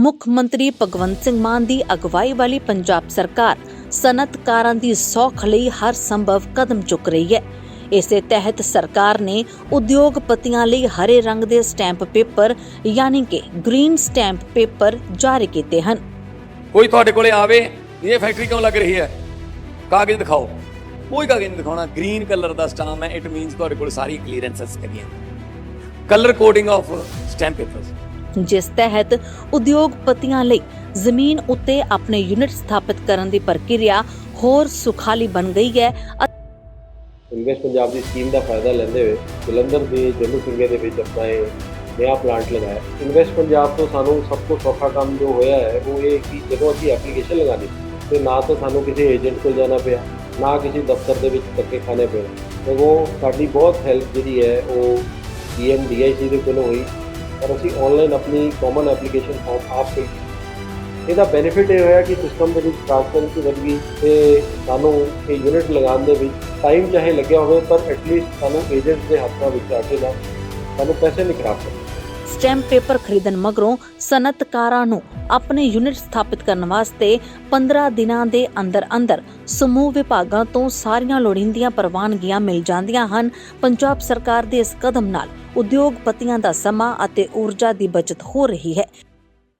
ਮੁੱਖ ਮੰਤਰੀ ਭਗਵੰਤ ਸਿੰਘ ਮਾਨ ਦੀ ਅਗਵਾਈ ਵਾਲੀ ਪੰਜਾਬ ਸਰਕਾਰ ਸਨਅਤਕਾਰਾਂ ਦੀ ਸੌਖ ਲਈ ਹਰ ਸੰਭਵ ਕਦਮ ਚੁੱਕ ਰਹੀ ਹੈ। ਇਸੇ ਤਹਿਤ ਸਰਕਾਰ ਨੇ ਉਦਯੋਗਪਤੀਆਂ ਲਈ ਹਰੇ ਰੰਗ ਦੇ ਸਟੈਂਪ ਪੇਪਰ, ਯਾਨੀ ਕਿ ਗ੍ਰੀਨ ਸਟੈਂਪ ਪੇਪਰ ਜਾਰੀ ਕੀਤੇ ਹਨ। ਕੋਈ ਤੁਹਾਡੇ ਕੋਲੇ ਆਵੇ ਵੀ ਇਹ ਫੈਕਟਰੀ ਕਿਉਂ ਲੱਗ ਰਹੀ ਹੈ? ਕਾਗਜ਼ ਦਿਖਾਓ। ਕੋਈ ਕਾਗਜ਼ ਨਹੀਂ ਦਿਖਾਉਣਾ। ਗ੍ਰੀਨ ਕਲਰ ਦਾ ਸਟਾਮ ਹੈ। ਇਟ ਮੀਨਸ ਤੁਹਾਡੇ ਕੋਲ ਸਾਰੀ ਕਲੀਅਰੈਂਸਸ ਹੈਗੀਆਂ। Colour coding of stamp papers ਜਿਸ ਤਹਿਤ ਉਦਯੋਗਪਤੀਆਂ ਲਈ ਜ਼ਮੀਨ ਉੱਤੇ ਆਪਣੇ ਯੂਨਿਟ ਸਥਾਪਿਤ ਕਰਨ ਦੀ ਪ੍ਰਕਿਰਿਆ ਹੋਰ ਸੁਖਾਲੀ ਬਣ ਗਈ ਹੈ ਇਨਵੈਸਟ ਪੰਜਾਬ ਦੀ ਸਕੀਮ ਦਾ ਫਾਇਦਾ ਲੈਂਦੇ ਹੋਏ ਜਲੰਧਰ ਦੇ ਜੰਮੂ ਸਿੰਘੇ ਦੇ ਵਿੱਚ ਆਪਣਾ ਇਹ ਨਵਾਂ ਪਲਾਂਟ ਲਗਾਇਆ। ਇਨਵੈਸਟ ਪੰਜਾਬ ਤੋਂ ਸਾਨੂੰ ਸਭ ਤੋਂ ਸੌਖਾ ਕੰਮ ਜੋ ਹੋਇਆ ਹੈ, ਉਹ ਇਹ ਕਿ ਜਦੋਂ ਅਸੀਂ ਐਪਲੀਕੇਸ਼ਨ ਲਗਾਣੀ ਤੇ ਨਾ ਤਾਂ ਸਾਨੂੰ ਕਿਸੇ ਏਜੰਟ ਕੋਲ ਜਾਣਾ ਪਿਆ, ਨਾ ਕਿਸੇ ਦਫ਼ਤਰ ਦੇ ਵਿੱਚ ਧੱਕੇ ਖਾਣੇ ਪਏ। ਤੇ ਉਹ ਸਾਡੀ ਬਹੁਤ ਹੈਲਪ ਜਿਹੜੀ ਹੈ, ਉਹ ਪੀਐਮ ਡੀਆਈਸੀ ਦੇ ਕੋਲੋਂ ਹੋਈ। ਪਰ ਅਸੀਂ ਆਨਲਾਈਨ ਆਪਣੀ ਕਾਮਨ ਐਪਲੀਕੇਸ਼ਨ ਫਾਰਮ ਆਪ ਫਿਲ ਇਹਦਾ ਬੈਨੀਫਿਟ ਇਹ ਹੋਇਆ ਕਿ ਸਿਸਟਮ ਦੇ ਵਿੱਚ ਟ੍ਰਾਂਸਪੇਰੈਂਸੀ ਵਧ ਗਈ ਤੇ ਸਾਨੂੰ ਇਹ ਯੂਨਿਟ ਲਗਾਉਣ ਦੇ ਵਿੱਚ ਟਾਈਮ ਚਾਹੇ ਲੱਗਿਆ ਹੋਵੇ, ਪਰ ਐਟਲੀਸਟ ਸਾਨੂੰ ਏਜੰਟਸ ਦੇ ਹੱਥਾਂ ਵਿੱਚ ਆ ਕੇ ਨਾ ਸਾਨੂੰ ਪੈਸੇ ਨਹੀਂ ਖਰਾਬ ਕਰਦੇ ਸਟੈਂਪ ਪੇਪਰ ਖਰੀਦਣ ਮਗਰੋਂ ਸਨਅਤਕਾਰਾਂ ਨੂੰ ਆਪਣੇ ਯੂਨਿਟ ਸਥਾਪਿਤ ਕਰਨ ਵਾਸਤੇ 15 ਦਿਨਾਂ ਦੇ ਅੰਦਰ-ਅੰਦਰ ਸਮੂਹ ਵਿਭਾਗਾਂ ਤੋਂ ਸਾਰੀਆਂ ਲੋੜੀਂਦੀਆਂ ਪ੍ਰਵਾਨਗੀਆਂ ਮਿਲ ਜਾਂਦੀਆਂ ਹਨ। ਪੰਜਾਬ ਸਰਕਾਰ ਦੇ ਇਸ ਕਦਮ ਨਾਲ ਉਦਯੋਗਪਤੀਆਂ ਦਾ ਸਮਾਂ ਅਤੇ ਊਰਜਾ ਦੀ ਬਚਤ ਹੋ ਰਹੀ ਹੈ।